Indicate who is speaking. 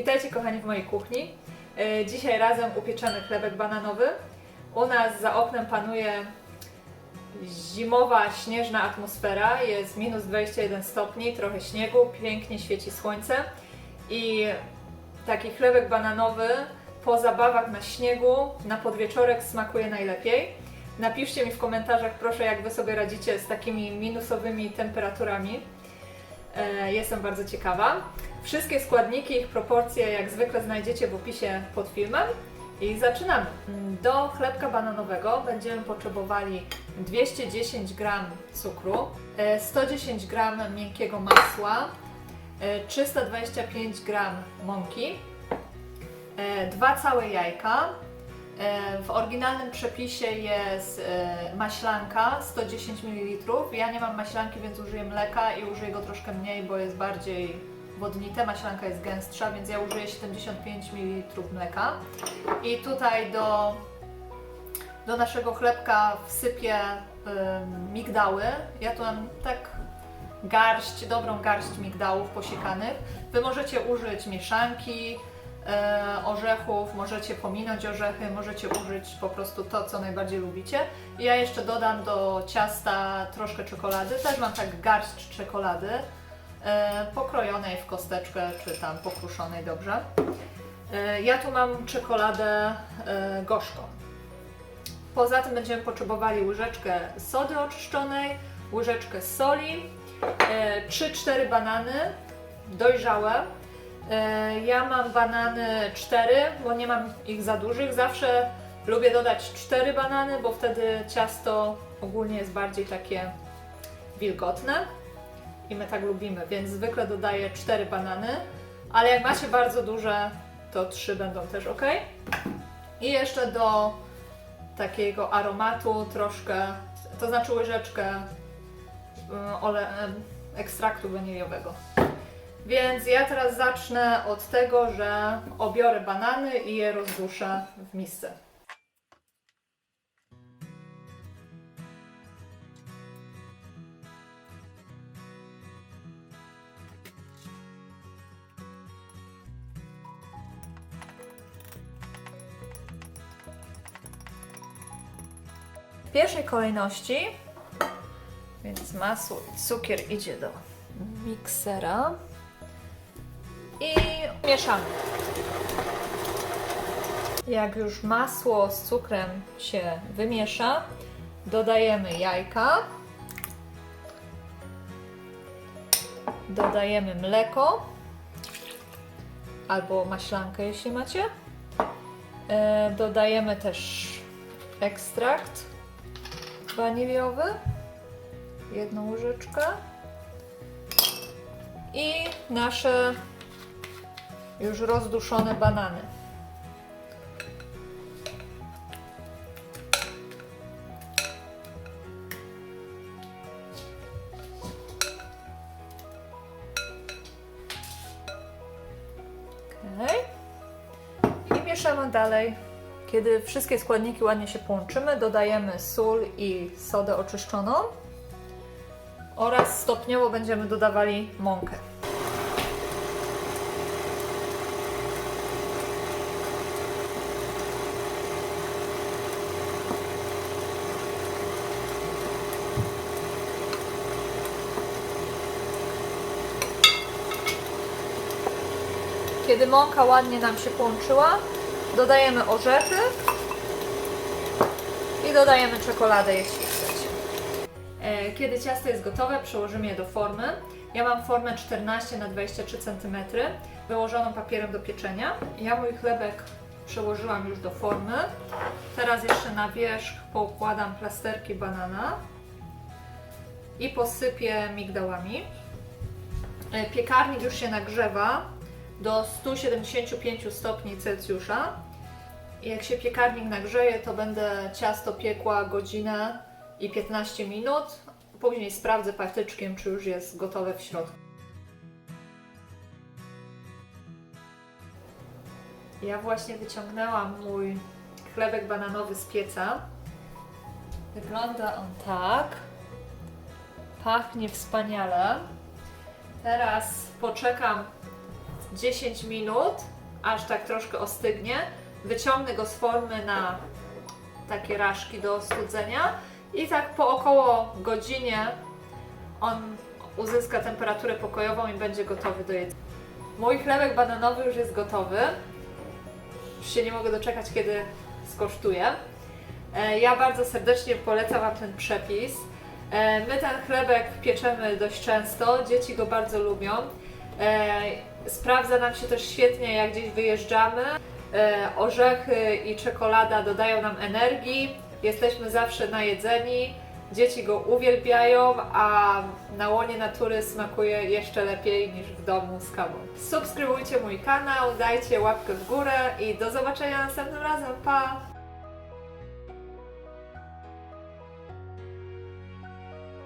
Speaker 1: Witajcie kochani w mojej kuchni. E, Dzisiaj razem upieczemy chlebek bananowy. U nas za oknem panuje zimowa, śnieżna atmosfera. Jest minus 21 stopni, trochę śniegu, pięknie świeci słońce. I taki chlebek bananowy po zabawach na śniegu na podwieczorek smakuje najlepiej. Napiszcie mi w komentarzach proszę, jak Wy sobie radzicie z takimi minusowymi temperaturami. E, Jestem bardzo ciekawa. Wszystkie składniki, ich proporcje jak zwykle znajdziecie w opisie pod filmem. I zaczynamy. Do chlebka bananowego będziemy potrzebowali 210 g cukru, e, 110 g miękkiego masła, e, 325 g mąki, e, dwa całe jajka. E, W oryginalnym przepisie jest e, maślanka 110 ml. Ja nie mam maślanki, więc użyję mleka i użyję go troszkę mniej, bo jest bardziej wodnite. Maślanka jest gęstsza, więc ja użyję 75 ml mleka. I tutaj do, do naszego chlebka wsypię ym, migdały. Ja tu mam tak garść, dobrą garść migdałów posiekanych. Wy możecie użyć mieszanki, e, orzechów, możecie pominąć orzechy, możecie użyć po prostu to, co najbardziej lubicie. I ja jeszcze dodam do ciasta troszkę czekolady. Też mam tak garść czekolady, pokrojonej w kosteczkę, czy tam pokruszonej dobrze. E, ja tu mam czekoladę e, gorzką. Poza tym będziemy potrzebowali łyżeczkę sody oczyszczonej, łyżeczkę soli, e, 3-4 banany dojrzałe. E, Ja mam banany 4, bo nie mam ich za dużych. Zawsze lubię dodać 4 banany, bo wtedy ciasto ogólnie jest bardziej takie wilgotne i my tak lubimy, więc zwykle dodaję 4 banany, ale jak macie bardzo duże, to 3 będą też ok. I jeszcze do takiego aromatu troszkę, to znaczy łyżeczkę y, ole, ekstraktu waniliowego. Więc ja teraz zacznę od tego, że obiorę banany i je rozduszę w misce. W pierwszej kolejności, więc masło i cukier idzie do miksera. I mieszamy. Jak już masło z cukrem się wymiesza, dodajemy jajka, dodajemy mleko. Albo maślankę, jeśli macie. E, Dodajemy też ekstrakt waniliowy, jedną łyżeczkę i nasze już rozduszone banany. Okej. I mieszamy dalej. Kiedy wszystkie składniki ładnie się połączymy, dodajemy sól i sodę oczyszczoną oraz stopniowo będziemy dodawali mąkę. Kiedy mąka ładnie nam się połączyła, dodajemy orzechy i dodajemy czekoladę, jeśli chcecie. E, Kiedy ciasto jest gotowe, przełożymy je do formy. Ja mam formę 14 na 23 cm, wyłożoną papierem do pieczenia. Ja mój chlebek przełożyłam już do formy. Teraz jeszcze na wierzch poukładam plasterki banana i posypię migdałami. E, Piekarnik już się nagrzewa do 175 stopni Celsjusza. Jak się piekarnik nagrzeje, to będę ciasto piekła godzinę i 15 minut. Później sprawdzę patyczkiem, czy już jest gotowe w środku. Ja właśnie wyciągnęłam mój chlebek bananowy z pieca. Wygląda on tak. Pachnie wspaniale. Teraz poczekam 10 minut, aż tak troszkę ostygnie. Wyciągnę go z formy na takie raszki do studzenia i tak po około godzinie on uzyska temperaturę pokojową i będzie gotowy do jedzenia. Mój chlebek bananowy już jest gotowy. Już się nie mogę doczekać, kiedy skosztuję. E, Ja bardzo serdecznie polecam Wam ten przepis. E, My ten chlebek pieczemy dość często, dzieci go bardzo lubią. E, Sprawdza nam się też świetnie, jak gdzieś wyjeżdżamy. E, Orzechy i czekolada dodają nam energii, jesteśmy zawsze najedzeni. Dzieci go uwielbiają, a na łonie natury smakuje jeszcze lepiej niż w domu z kawą. Subskrybujcie mój kanał, dajcie łapkę w górę i do zobaczenia następnym razem. Pa!